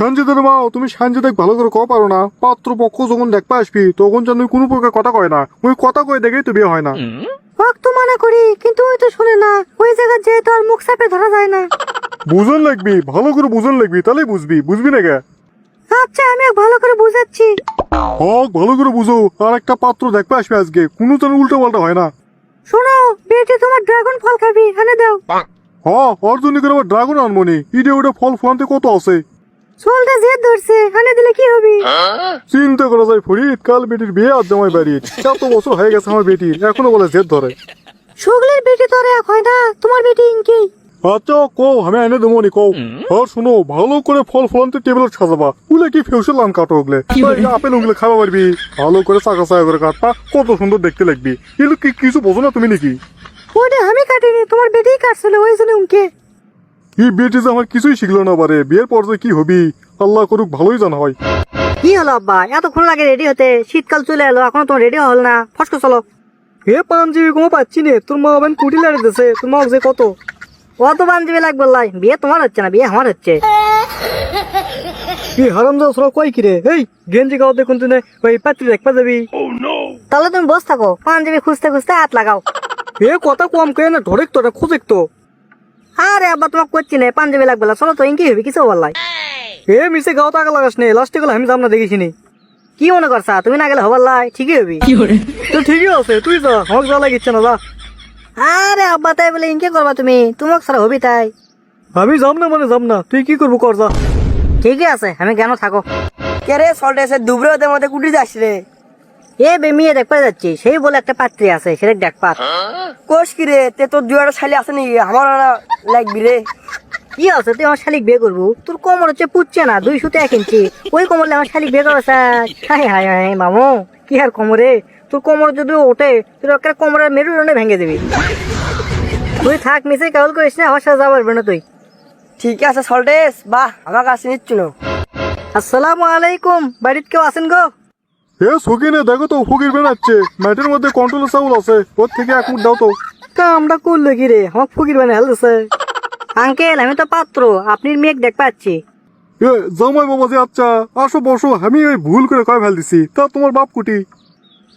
সঞ্জিতের মা তুমি সঞ্জিত ভালো করে কও পারো না। পাত্র পক্ষ যখন দেখতে আসবি তখন যেন কোনো প্রকার কথা কয় না। ওই কথা কয়ে দেখেই তো বিয়ে হয় না। ওকে তো মানা করি কিন্তু ওই তো শুনে না। ওই জায়গায় যেয়ে তো আর মুখ চাপে ধরা যায় না। বুঝন লাগবি ভালো করে বুঝন লাগবি তাহলেই বুঝবি। বুঝবি না কে? আচ্ছা আমি ভালো করে বুঝাচ্ছি। হক ভালো করে বুঝো। আর একটা পাত্র দেখতে আসবে আজকে কোনো যেন উল্টো পাল্টা হয় না। শোনো বেটি তোমার ড্রাগন ফল খাবি এনে দাও। হ ওর জন্য করে আবার ড্রাগন আনমনি ইডে ওটা ফল ফলান্তে কত আছে? চুলটা জেদ ধরছে দিলে কি হবে? চিন্তা করা যায় ফরিদ কাল বেটির বিয়ে আর জামাই বাড়ির এত বছর হয়ে গেছে আমার বেটির এখনও বলে জেদ ধরে। সুগলের বেটি তো আর এক হয় না? তোমার বেটি ইনকি? আচ্ছা কো আমি এনে দেবো নি কও। আর শোনো ভালো করে ফল ফলান্তে টেবিলত সাজাবা। উলে কি ফেউসে লাম কাটো ওগলে। আপেল ওগুলো খাওয়া পারবি। ভালো করে চাকা চাকা করে কাটবা কত সুন্দর দেখতে লাগবি। এগুলো কি কিছু বোঝো না তুমি নাকি? ওটা আমি কাটিনি তোমার বেটি কাটছিল ওই জন্য উনকে। এই বেটি যে আমার কিছুই শিখলো না পারে বিয়ের পর যে কি হবি? আল্লাহ করুক ভালোই জানা হয়। কি হলো আব্বা? এতক্ষণ লাগে রেডি হতে শীতকাল চলে এলো এখনও তোমার রেডি হল না। ফসকে চলো। হে পাঞ্জাবি কোনো পাচ্ছি নে। তোর মা কুটি লাড়ে দিছে। তোর মা যে কত? অত বান্ধবী লাগবে লাই বিয়ে তোমার হচ্ছে না বিয়ে আমার হচ্ছে। কি হারাম যাও সরা কই কিরে? এই গেঞ্জি গাও দেখুন তুই ওই পাত্রী দেখবা যাবি তাহলে তুমি বস থাকো। পাঞ্জাবি খুঁজতে খুঁজতে হাত লাগাও। এ কথা কম কে না ধরেক তো এটা খুঁজেক তো। আরে আব্বা তোমাকে করছি না পাঞ্জাবি লাগবে না। চলো তো ইনকি হবি কিছু বললাই এ মিশে গাও টাকা লাগাস নে। লাস্টে গেলে আমি যাম না নি কি মনে করছা? তুমি না গেলে হবার লাই ঠিকই হবি তো ঠিকই আছে তুই যা আমাকে যা লাগিচ্ছে না যা। আরে আব্বা তাই বলে ইনকে করবা তুমি? তোমাকে ছাড়া হবি তাই। আমি যাম না মানে যাম না তুই কি করব কর যা। ঠিকই আছে আমি কেন থাকো? কে রে সল্টে এসে দুবরে ওদের মধ্যে কুটি যাস রে এ বে মেয়ে দেখতে যাচ্ছি সেই বলে একটা পাত্রী আছে সেটা দেখ পাত। কোষ কি রে তে তোর দুই একটা শালি আছে নাকি? আমার লাগবি রে। কি আছে? তুই আমার শালিক বিয়ে করব? তোর কোমর হচ্ছে পুচ্ছে না দুই সুতে এক ইঞ্চি। ওই কোমরলে আমার শালিক বিয়ে করেছে হাই হাই হাই মামু কি আর কোমরে তোর কোমর যদি ওঠে তুই একটা কোমরের মেরুদণ্ডে ভেঙে দিবি। তুই থাক মিশে কেবল করিস না আমার সাথে যাবার পারবে না তুই। ঠিক আছে সল্টেস। বাহ আমার কাছে নিচ্ছ না। আসসালামু আলাইকুম। বাড়িতে কেউ আছেন গো? এ সকিনে দেখো তো ফকির বেড়াচ্ছে। ম্যাটের মধ্যে কন্ট্রোল চাউল আছে। ওর থেকে এক মুঠ দাও তো। কামটা করলে কি রে? আমাকে ফকির বানিয়ে হেলতেছে আঙ্কেল আমি তো পাত্র। আপনি মেঘ দেখ পাচ্ছি। এ জামাই বাবা যে আচ্ছা আসো বসো আমি ওই ভুল করে কয় ফেল দিছি। তা তোমার বাপ কুটি?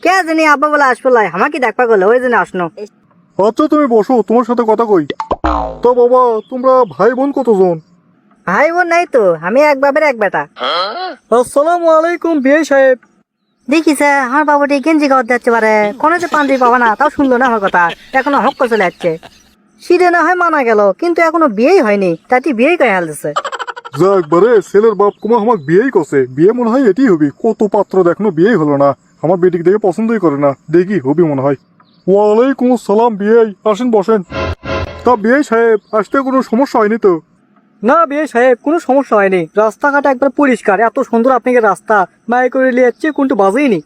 কে জানি আব্বা বলে আসব লাই আমাকে দেখবা গেলো ওই জন্য আসনো। আচ্ছা তুমি বসো তোমার সাথে কথা কই। তো বাবা তোমরা ভাই বোন কতজন? ভাই বোন নাই তো আমি এক বাপের এক বেটা। আসসালামু আলাইকুম বিয়ে সাহেব। দেখিস আমার বাবুটি গেঞ্জি খাওয়াতে যাচ্ছে পারে। কোনো যে পাঞ্জাবি পাবা না, তাও শুনলো না আমার কথা। এখনও হক করে চলে যাচ্ছে সিঁড়ে না হয় মানা গেল, কিন্তু এখনও বিয়েই হয়নি। তাতে বিয়েই করে হাল দিচ্ছে যাক বারে ছেলের বাপ কুমা আমাকে বিয়েই করছে। বিয়ে মনে হয় এটি হবি। কত পাত্র দেখনো বিয়েই হলো না। আমার বেটিকে দেখে পছন্দই করে না। দেখি হবি মনে হয়। ওয়ালাইকুম আসসালাম বিয়ে আসেন, বসেন। তা বিয়ে সাহেব আসতে কোনো সমস্যা হয়নি তো? না বিয়ে সাহেব কোনো সমস্যা হয়নি। রাস্তাঘাট একবার পরিষ্কার এত সুন্দর আপনাকে রাস্তা। মায়ে করে নিয়ে যাচ্ছে কোনটা বাজেইনি?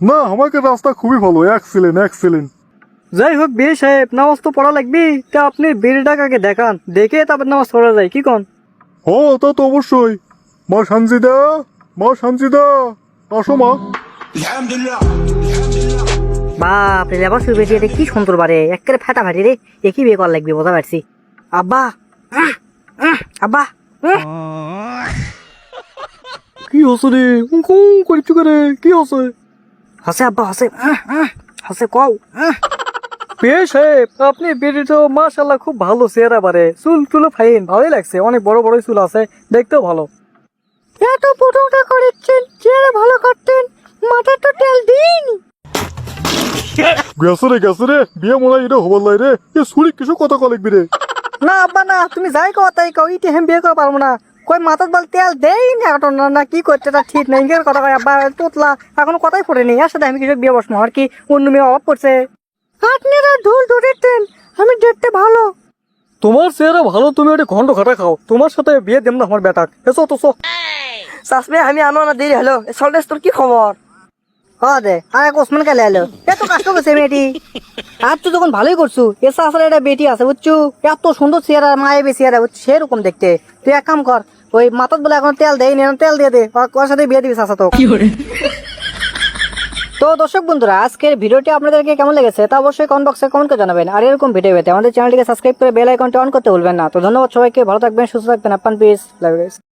না আমাকে রাস্তা খুবই ভালো এক্সিলেন্ট এক্সিলেন্ট যাই হোক বিয়ে সাহেব নামাজ তো পড়া লাগবে। তা আপনি বেড়ে কাকে দেখান দেখে তারপর নামাজ পড়া যায় কি কন? ও তা তো অবশ্যই। মা শান্তিদা মা শান্তিদা আসো মা। বাপ রে বেটি কি সুন্দর বারে একেবারে ফাটা ফাটি রে একই বিয়ে করা লাগবে বোঝা পারছি। আব্বা আব্বা। কি হচ্ছে রে? উঁকু করছু করে কি হচ্ছে? হসে আব্বা হসে। হসে কও। বিয়ে সাহেব আপনি তো মাশাল্লাহ খুব ভালো চেহারা বারে। চুল টুলো ফাইন ভালোই লাগছে। অনেক বড় বড় চুল আছে দেখতেও ভালো। এত পুটুটা করেছেন চেহারা ভালো করতেন মাথা তো তেল দিন গেছে রে গেছে রে। বিয়ে মনে হয় এটা হবার লাই রে। এ সুরি কিছু কথা কলিকবি রে? না আব্বা না তুমি যাই কও তাই কও ইতে হেম বিয়ে করে পারব না। কই মাথার বল তেল দেই না এখন না না কি করতে তা ঠিক নাই ইঙ্গের কথা কয় আব্বা তোতলা এখনও কথাই পড়েনি আর সাথে আমি কিছু বিয়ে বসবো আর কি অন্য মেয়ে অভাব পড়ছে? আপনারা ঢোল ধরেছেন আমি দেখতে ভালো। তোমার চেহারা ভালো তুমি ওটা ঘন্ট খাটা খাও। তোমার সাথে বিয়ে দেব না আমার বেটাক। এসো তো সো। চাষমে আমি আনো না দেরি হলো। সল্টেস তোর কি খবর? দে আর এক ওসমান কালে এলো এত কষ্ট করছে মেয়েটি। আর তুই যখন ভালোই করছু এসা আসলে একটা বেটি আছে বুঝছু? এত সুন্দর চেহারা মায়াবী চেহারা বুঝছ সেরকম দেখতে। তুই এক কাম কর ওই মাথাত বলে এখন তেল দেয় না তেল দিয়ে দে ওর- সাথে বিয়ে দিবি তো তো দর্শক বন্ধুরা আজকের ভিডিওটি আপনাদেরকে কেমন লেগেছে তা অবশ্যই কমেন্ট বক্সে কমেন্ট করে জানাবেন। আর এরকম ভিডিও পেতে আমাদের চ্যানেলটিকে সাবস্ক্রাইব করে বেল আইকনটি অন করতে ভুলবেন না। তো ধন্যবাদ সবাইকে ভালো থাকবেন সুস্থ থাকবেন আপান পিস লাভ